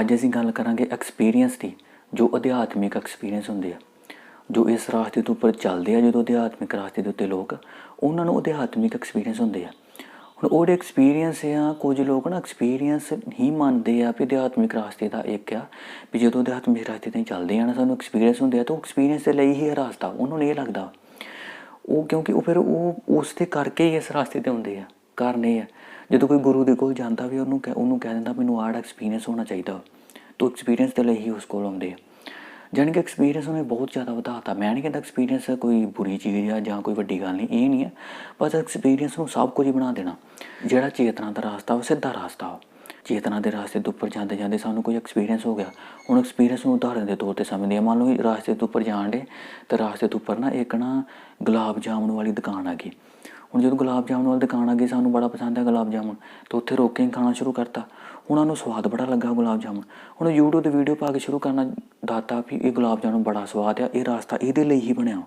ਅੱਜ ਅਸੀਂ ਗੱਲ ਕਰਾਂਗੇ ਐਕਸਪੀਰੀਅੰਸ ਦੀ, ਜੋ ਅਧਿਆਤਮਿਕ ਐਕਸਪੀਰੀਅੰਸ ਹੁੰਦੇ ਆ। ਜੋ ਇਸ ਰਾਸਤੇ ਤੋਂ ਉੱਪਰ ਚੱਲਦੇ ਆ, ਜਦੋਂ ਅਧਿਆਤਮਿਕ ਰਾਸਤੇ ਦੇ ਉੱਤੇ ਲੋਕ, ਉਹਨਾਂ ਨੂੰ ਅਧਿਆਤਮਿਕ ਐਕਸਪੀਰੀਅੰਸ ਹੁੰਦੇ ਆ। ਹੁਣ ਉਹਦੇ ਐਕਸਪੀਰੀਅੰਸ ਆ, ਕੁਝ ਲੋਕ ਨਾ ਐਕਸਪੀਰੀਅੰਸ ਹੀ ਮੰਨਦੇ ਆ ਵੀ ਅਧਿਆਤਮਿਕ ਰਾਸਤੇ ਦਾ ਇੱਕ ਆ, ਵੀ ਜਦੋਂ ਅਧਿਆਤਮਿਕ ਰਾਸਤੇ ਤੇ ਚੱਲਦੇ ਆ ਨਾ, ਸਾਨੂੰ ਐਕਸਪੀਰੀਅੰਸ ਹੁੰਦੇ ਆ, ਤਾਂ ਉਹ ਐਕਸਪੀਰੀਅੰਸ ਦੇ ਲਈ ਹੀ ਇਹ ਰਾਸਤਾ, ਉਹਨਾਂ ਨੂੰ ਇਹ ਲੱਗਦਾ। ਉਹ ਕਿਉਂਕਿ ਉਹ ਫਿਰ ਉਹ, ਉਸ ਤੇ ਕਰਕੇ ਹੀ ਇਸ ਰਾਸਤੇ ਤੇ ਹੁੰਦੇ ਆ। ਕਾਰਨ ਇਹ ਹੈ। ਜਦੋਂ ਕੋਈ ਗੁਰੂ ਦੇ ਕੋਲ ਜਾਂਦਾ ਵੀ ਉਹਨੂੰ ਕਹਿ- ਉਹਨੂੰ ਕਹਿ ਦਿੰਦਾ, ਮੈਨੂੰ ਆੜ ਐਕਸਪੀਰੀਅੰਸ ਹੋਣਾ ਚਾਹੀਦਾ। ਤਾਂ ਐਕਸਪੀਰੀਅੰਸ ਦੇ ਲਈ ਹੀ ਉਸ ਕੋਲ ਆਉਂਦੇ ਆ। ਜਾਣੀ ਕਿ ਐਕਸਪੀਰੀਅੰਸ ਉਹਨੇ ਬਹੁਤ ਜ਼ਿਆਦਾ ਵਧਾਤਾ ਮੈਂ ਨਹੀਂ ਕਹਿੰਦਾ ਐਕਸਪੀਰੀਅੰਸ ਕੋਈ ਬੁਰੀ ਚੀਜ਼ ਆ ਜਾਂ ਕੋਈ ਵੱਡੀ ਗੱਲ ਨਹੀਂ, ਇਹ ਨਹੀਂ ਹੈ। ਬਸ ਐਕਸਪੀਰੀਅੰਸ ਨੂੰ ਸਭ ਕੁਝ ਹੀ ਬਣਾ ਦੇਣਾ। ਜਿਹੜਾ ਚੇਤਨਾ ਦਾ ਰਾਸਤਾ, ਉਹ ਸਿੱਧਾ ਰਾਸਤਾ ਚੇਤਨਾ ਦੇ ਰਸਤੇ ਤੋਂ ਉੱਪਰ ਜਾਂਦੇ ਜਾਂਦੇ ਸਾਨੂੰ ਕੋਈ ਐਕਸਪੀਰੀਅੰਸ ਹੋ ਗਿਆ। ਹੁਣ ਐਕਸਪੀਰੀਅੰਸ ਨੂੰ ਉਦਾਹਰਨ ਦੇ ਤੌਰ ਤੇ ਸਮਝਦੇ ਆ ਮੰਨ ਲਓ ਰਸਤੇ ਰਾਸਤੇ ਤੋਂ ਉੱਪਰ ਜਾਣ ਦੇ ਤਾਂ ਰਸਤੇ ਤੋਂ ਉੱਪਰ ਨਾ ਇੱਕ ਨਾ ਗੁਲਾਬ ਜਾਮਨ ਵਾਲੀ ਦੁਕਾਨ ਆ ਗਈ। ਹੁਣ ਜਦੋਂ ਗੁਲਾਬ ਜਾਮਨ ਵਾਲੀ ਦੁਕਾਨ ਆ ਗਈ, ਸਾਨੂੰ ਬੜਾ ਪਸੰਦ ਹੈ ਗੁਲਾਬ ਜਾਮਨ, ਤਾਂ ਉੱਥੇ ਰੋਕ ਕੇ ਖਾਣਾ ਸ਼ੁਰੂ ਕਰਤਾ। ਉਹਨਾਂ ਨੂੰ ਸਵਾਦ ਬੜਾ ਲੱਗਾ ਗੁਲਾਬ ਜਾਮਨ। ਹੁਣ YouTube ਤੇ ਵੀਡੀਓ ਪਾ ਕੇ ਸ਼ੁਰੂ ਕਰਨਾ ਦਾਤਾ ਵੀ ਇਹ ਗੁਲਾਬ ਜਾਮਨ ਬੜਾ ਸਵਾਦ ਆ, ਇਹ ਰਸਤਾ ਇਹਦੇ ਲਈ ਹੀ ਬਣਿਆ।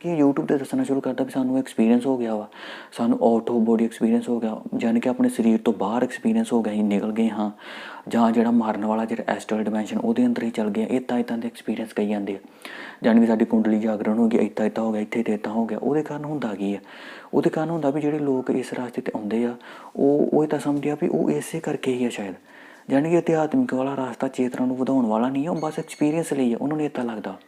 ਕਿ YouTube ਤੇ ਦੱਸਣਾ ਸ਼ੁਰੂ ਕਰਤਾ ਵੀ ਸਾਨੂੰ ਐਕਸਪੀਰੀਅੰਸ ਹੋ ਗਿਆ ਵਾ। ਸਾਨੂੰ ਆਊਟ ਬੋਡੀ ਐਕਸਪੀਰੀਅੰਸ ਹੋ ਗਿਆ। ਯਾਨੀ ਕਿ ਆਪਣੇ ਸਰੀਰ ਤੋਂ ਬਾਹਰ ਐਕਸਪੀਰੀਅੰਸ ਹੋ ਗਿਆ ਹੀ ਨਿਕਲ ਗਏ ਹਾਂ। ਜਾਂ ਜਿਹੜਾ ਮਾਰਨ ਵਾਲਾ ਜਿਹੜਾ ਐਸਟਰਲ ਡਿਮੈਂਸ਼ਨ ਉਹਦੇ ਅੰਦਰ ਹੀ ਚਲ ਗਿਆ ਇਹ ਤਾਂ ਇਤਾਂ ਦੇ ਐਕਸਪੀਰੀਅੰਸ ਕਹੀ ਜਾਂਦੇ ਆ। ਯਾਨੀ ਕਿ ਸਾਡੀ ਕੁੰਡਲੀ ਜਾਗਰਣ ਹੋ ਗਈ ਇੱਦਾਂ ਇੱਦਾਂ ਹੋ ਗਿਆ, ਇੱਥੇ ਤੇ ਇੱਦਾਂ ਹੋ ਗਿਆ। ਉਹਦੇ ਕਾਰਨ ਹੁੰਦਾ ਕੀ ਆ? ਉਹਦੇ ਕਾਰਨ ਹੁੰਦਾ ਵੀ ਜਿਹੜੇ ਲੋਕ ਇਸ ਰਸਤੇ ਤੇ ਆਉਂਦੇ ਆ, ਉਹ ਉਹ ਇਹ ਤਾਂ ਸਮਝਿਆ ਵੀ ਉਹ ਇਸੇ ਕਰਕੇ ਹੀ ਆ ਸ਼ਾਇਦ। ਯਾਨੀ ਕਿ ਅਧਿਆਤਮਿਕ ਵਾਲਾ ਰਾਸਤਾ ਚੇਤਨਾ ਨੂੰ ਵਧਾਉਣ ਵਾਲਾ ਨਹੀਂ ਹੈ ਉਹ ਬਸ ਐਕਸਪੀਰੀਅੰਸ ਲਈ ਹੈ ਉਹਨਾਂ ਨੂੰ ਇਦਾਂ ਲੱਗਦਾ।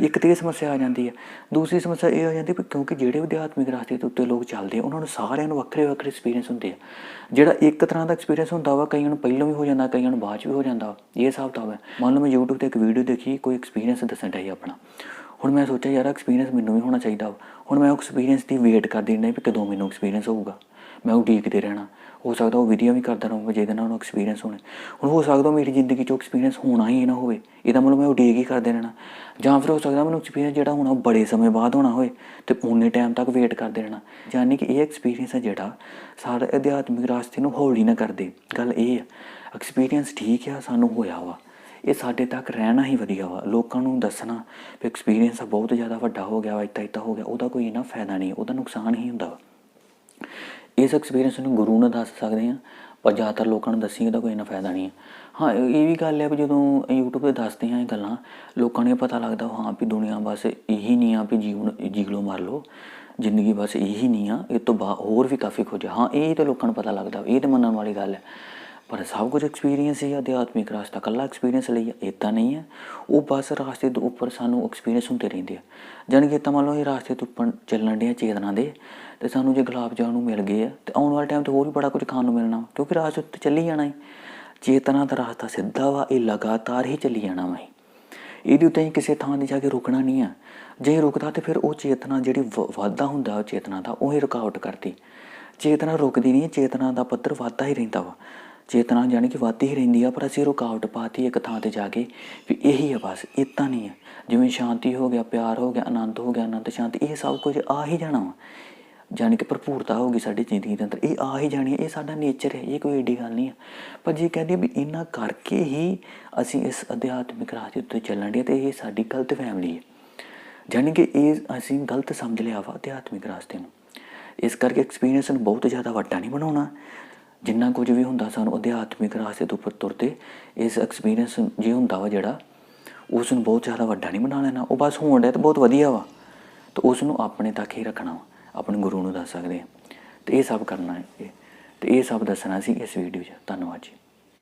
ਇੱਕ ਤੇ ਇਹ ਸਮੱਸਿਆ ਆ ਜਾਂਦੀ ਹੈ। ਦੂਸਰੀ ਸਮੱਸਿਆ ਇਹ ਆ ਜਾਂਦੀ ਵੀ ਕਿਉਂਕਿ ਜਿਹੜੇ ਅਧਿਆਤਮਿਕ ਰਸਤੇ ਦੇ ਉੱਤੇ ਲੋਕ ਚੱਲਦੇ ਆ, ਉਹਨਾਂ ਨੂੰ ਸਾਰਿਆਂ ਨੂੰ ਵੱਖਰੇ ਵੱਖਰੇ ਐਕਸਪੀਰੀਅੰਸ ਹੁੰਦੇ ਆ। ਜਿਹੜਾ ਇੱਕ ਤਰ੍ਹਾਂ ਦਾ ਐਕਸਪੀਰੀਅੰਸ ਹੁੰਦਾ ਵਾ, ਕਈਆਂ ਨੂੰ ਪਹਿਲਾਂ ਵੀ ਹੋ ਜਾਂਦਾ, ਕਈਆਂ ਨੂੰ ਬਾਅਦ ਚ ਵੀ ਹੋ ਜਾਂਦਾ ਇਹ ਹਿਸਾਬ ਤਾਂ ਹੈ ਮੰਨ ਲਓ ਮੈਂ YouTube ਤੇ ਇੱਕ ਵੀਡੀਓ ਦੇਖੀ, ਕੋਈ ਐਕਸਪੀਰੀਅੰਸ ਦੱਸਣ ਡਿਆ ਸੀ ਆਪਣਾ। ਹੁਣ ਮੈਂ ਸੋਚਿਆ ਯਾਰ ਐਕਸਪੀਰੀਅੰਸ ਮੈਨੂੰ ਵੀ ਹੋਣਾ ਚਾਹੀਦਾ ਵਾ। ਹੁਣ ਮੈਂ ਉਹ ਐਕਸਪੀਰੀਅੰਸ ਦੀ ਵੇਟ ਕਰਦੀ ਰਹਿਣਾ ਵੀ ਕਦੋਂ ਮੈਨੂੰ ਐਕਸਪੀਰੀਅੰਸ ਹੋਊਗਾ। ਮੈਂ ਉਡੀਕਦੇ ਰਹਿਣਾ। ਹੋ ਸਕਦਾ ਉਹ ਵੀਡੀਓ ਵੀ ਕਰਦਾ ਰਹੂੰਗਾ, ਜਿਹਦੇ ਨਾਲ ਉਹਨੂੰ ਐਕਸਪੀਰੀਅੰਸ ਹੋਣਾ। ਹੁਣ ਹੋ ਸਕਦਾ ਮੇਰੀ ਜ਼ਿੰਦਗੀ 'ਚ ਐਕਸਪੀਰੀਅੰਸ ਹੋਣਾ ਹੀ ਨਾ ਹੋਵੇ। ਇਹਦਾ ਮਤਲਬ ਮੈਂ ਉਡੀਕ ਹੀ ਕਰਦੇ ਰਹਿਣਾ। ਜਾਂ ਫਿਰ ਹੋ ਸਕਦਾ ਮੈਨੂੰ ਐਕਸਪੀਰੀਅੰਸ ਜਿਹੜਾ ਹੋਣਾ, ਉਹ ਬੜੇ ਸਮੇਂ ਬਾਅਦ ਹੋਣਾ ਹੋਵੇ ਤੇ ਉਨੇ ਟਾਈਮ ਤੱਕ ਵੇਟ ਕਰਦੇ ਰਹਿਣਾ। ਯਾਨੀ ਕਿ ਇਹ ਐਕਸਪੀਰੀਅੰਸ ਹੈ ਜਿਹੜਾ ਸਾਰੇ ਅਧਿਆਤਮਿਕ ਰਾਸਤੇ ਨੂੰ ਹੌਲੀ ਨਾ ਕਰਦੇ। ਗੱਲ ਇਹ ਹੈ ਐਕਸਪੀਰੀਅੰਸ ਠੀਕ ਆ, ਸਾਨੂੰ ਹੋਇਆ ਵਾ। ਇਹ ਸਾਡੇ ਤੱਕ ਰਹਿਣਾ ਹੀ ਵਧੀਆ ਵਾ। ਲੋਕਾਂ ਨੂੰ ਦੱਸਣਾ ਵੀ ਐਕਸਪੀਰੀਅੰਸ ਬਹੁਤ ਜ਼ਿਆਦਾ ਵੱਡਾ ਹੋ ਗਿਆ ਵਾ ਇੱਦਾਂ ਇੱਦਾਂ ਹੋ ਗਿਆ। ਉਹਦਾ ਕੋਈ ਇਹਨਾਂ ਫਾਇਦਾ ਨਹੀਂ, ਉਹਦਾ ਨੁਕਸਾਨ ਹੀ ਹੁੰਦਾ ਵਾ। ਇਸ ਐਕਸਪੀਰੀਅੰਸ ਨੂੰ ਗੁਰੂ ਨਾਲ ਦੱਸ ਸਕਦੇ ਆ ਪਰ ਜ਼ਿਆਦਾਤਰ ਲੋਕਾਂ ਨੂੰ ਦੱਸੀ, ਉਹਦਾ ਕੋਈ ਇੰਨਾ ਫਾਇਦਾ ਨਹੀਂ ਹੈ। ਹਾਂ, ਇਹ ਵੀ ਗੱਲ ਹੈ ਵੀ ਜਦੋਂ YouTube ਤੇ ਦੱਸਦੇ ਆ ਇਹ ਗੱਲਾਂ, ਲੋਕਾਂ ਨੂੰ ਇਹ ਪਤਾ ਲੱਗਦਾ ਹਾਂ ਵੀ ਦੁਨੀਆ ਬਸ ਇਹੀ ਨਹੀਂ ਆ ਵੀ ਜੀਵਨ ਜੀਗ ਲੋ ਮਾਰ ਲੋ ਜ਼ਿੰਦਗੀ ਬਸ ਇਹੀ ਨਹੀਂ ਆ, ਇਹ ਤੋਂ ਬਾ, ਹੋਰ ਵੀ ਕਾਫੀ ਕੁਝ ਆ। ਹਾਂ, ਇਹ ਤਾਂ ਲੋਕਾਂ ਨੂੰ ਪਤਾ ਲੱਗਦਾ, ਇਹ ਤਾਂ ਮੰਨਣ ਵਾਲੀ ਗੱਲ ਹੈ। ਪਰ ਸਭ ਕੁਝ ਐਕਸਪੀਰੀਅੰਸ ਹੀ ਅਧਿਆਤਮਿਕ ਰਸਤਾ ਕੱਲਾ ਐਕਸਪੀਰੀਅੰਸ ਲਈ ਇਹ ਤਾਂ ਨਹੀਂ ਹੈ। ਉਹ ਬਸ ਰਾਸਤੇ ਦੇ ਉੱਪਰ ਸਾਨੂੰ ਐਕਸਪੀਰੀਅੰਸ ਹੁੰਦੇ ਰਹਿੰਦੇ ਆ। ਜਾਣੀ ਕਿ ਤਾਂ ਮੰਨ ਲਓ ਇਹ ਰਾਸਤੇ ਤੋਂ ਉੱਪਰ ਚੱਲਣ ਦੇ ਚੇਤਨਾ ਦੇ ਤੇ ਸਾਨੂੰ ਜੇ ਗੁਲਾਬ ਜਾਮੁਨ ਮਿਲ ਗਏ ਆ ਤੇ ਆਉਣ ਵਾਲੇ ਟਾਈਮ ਤੇ ਹੋਰ ਵੀ ਬੜਾ ਕੁਝ ਖਾਣ ਨੂੰ ਮਿਲਣਾ ਵਾ, ਕਿਉਂਕਿ ਰਾਸਤੇ ਉੱਤੇ ਚੱਲੀ ਜਾਣਾ ਹੈ ਚੇਤਨਾ ਦਾ ਰਸਤਾ ਸਿੱਧਾ ਵਾ ਇਹ ਲਗਾਤਾਰ ਹੀ ਚੱਲੀ ਜਾਣਾ ਵਾ ਇਹਦੇ ਉੱਤੇ ਹੀ ਕਿਸੇ ਥਾਂ ਤੇ ਜਾ ਕੇ ਰੁਕਣਾ ਨਹੀਂ ਆ। ਜੇ ਰੁਕਦਾ ਤੇ ਫਿਰ ਉਹ ਚੇਤਨਾ ਜਿਹੜੀ ਵ- ਵਾਧਾ ਹੁੰਦਾ ਉਹ ਚੇਤਨਾ ਦਾ ਉਹ ਹੀ ਰੁਕਾਵਟ ਕਰਦੀ। ਚੇਤਨਾ ਰੁਕਦੀ ਨਹੀਂ ਚੇਤਨਾ ਦਾ ਪੱਧਰ ਵਾਧਾ ਹੀ ਰਹਿੰਦਾ ਵਾ। ਚੇਤਨਾ ਜਾਣੀ ਕਿ ਵੱਧਦੀ ਹੀ ਰਹਿੰਦੀ ਆ, ਪਰ ਅਸੀਂ ਰੁਕਾਵਟ ਪਾਤੀ ਇੱਕ ਥਾਂ ਤੇ ਜਾ ਕੇ ਵੀ ਇਹੀ ਆ ਬਸ ਇਤਾਂ ਨਹੀਂ ਹੈ ਜਿਵੇਂ ਸ਼ਾਂਤੀ ਹੋ ਗਿਆ, ਪਿਆਰ ਹੋ ਗਿਆ, ਆਨੰਦ ਹੋ ਗਿਆ, ਆਨੰਦ ਸ਼ਾਂਤੀ, ਇਹ ਸਭ ਕੁਝ ਆ ਹੀ ਜਾਣਾ ਵਾ। ਜਾਣੀ ਕਿ ਭਰਪੂਰਤਾ ਹੋਗੀ ਸਾਡੀ ਜ਼ਿੰਦਗੀ ਦੇ ਅੰਦਰ, ਇਹ ਆ ਹੀ ਜਾਣੀ ਇਹ ਸਾਡਾ ਨੇਚਰ ਹੈ, ਇਹ ਕੋਈ ਏਡੀ ਗੱਲ ਨਹੀਂ ਆ। ਪਰ ਜੇ ਕਹਿੰਦੇ ਵੀ ਇਹਨਾਂ ਕਰਕੇ ਹੀ ਅਸੀਂ ਇਸ ਅਧਿਆਤਮਿਕ ਰਾਹ ਦੇ ਉੱਤੇ ਚੱਲਣ ਦੇ ਤੇ ਇਹ ਸਾਡੀ ਗਲਤ ਫੈਮਿਲੀ ਹੈ ਜਾਣੀ ਕਿ ਇਹ ਅਸੀਂ ਗਲਤ ਸਮਝ ਲਿਆ ਵਾ ਅਧਿਆਤਮਿਕ ਰਾਸਤੇ ਨੂੰ। ਇਸ ਕਰਕੇ ਐਕਸਪੀਰੀਅੰਸ ਨੂੰ ਬਹੁਤ ਜ਼ਿਆਦਾ ਵੱਡਾ ਨਹੀਂ ਬਣਾਉਣਾ। ਜਿੰਨਾ ਕੁਝ ਵੀ ਹੁੰਦਾ ਸਾਨੂੰ ਅਧਿਆਤਮਿਕ ਰਾਸਤੇ ਤੋਂ ਉੱਪਰ ਤੁਰਦੇ, ਇਸ ਐਕਸਪੀਰੀਅੰਸ ਜੇ ਹੁੰਦਾ ਵਾ ਜਿਹੜਾ ਉਸ ਨੂੰ ਬਹੁਤ ਜ਼ਿਆਦਾ ਵੱਡਾ ਨਹੀਂ ਬਣਾ ਲੈਣਾ। ਉਹ ਬਸ ਹੋਣ ਡਿਆ ਤਾਂ ਬਹੁਤ ਵਧੀਆ ਵਾ। ਤੇ ਉਸ ਨੂੰ ਆਪਣੇ ਤੱਕ ਹੀ ਰੱਖਣਾ ਵਾ। ਆਪਣੇ ਗੁਰੂ ਨੂੰ ਦੱਸ ਸਕਦੇ ਆ। ਤੇ ਇਹ ਸਭ ਕਰਨਾ ਹੈ। ਤੇ ਇਹ ਸਭ ਦੱਸਣਾ ਸੀ ਇਸ ਵੀਡੀਓ 'ਚ। ਧੰਨਵਾਦ ਜੀ।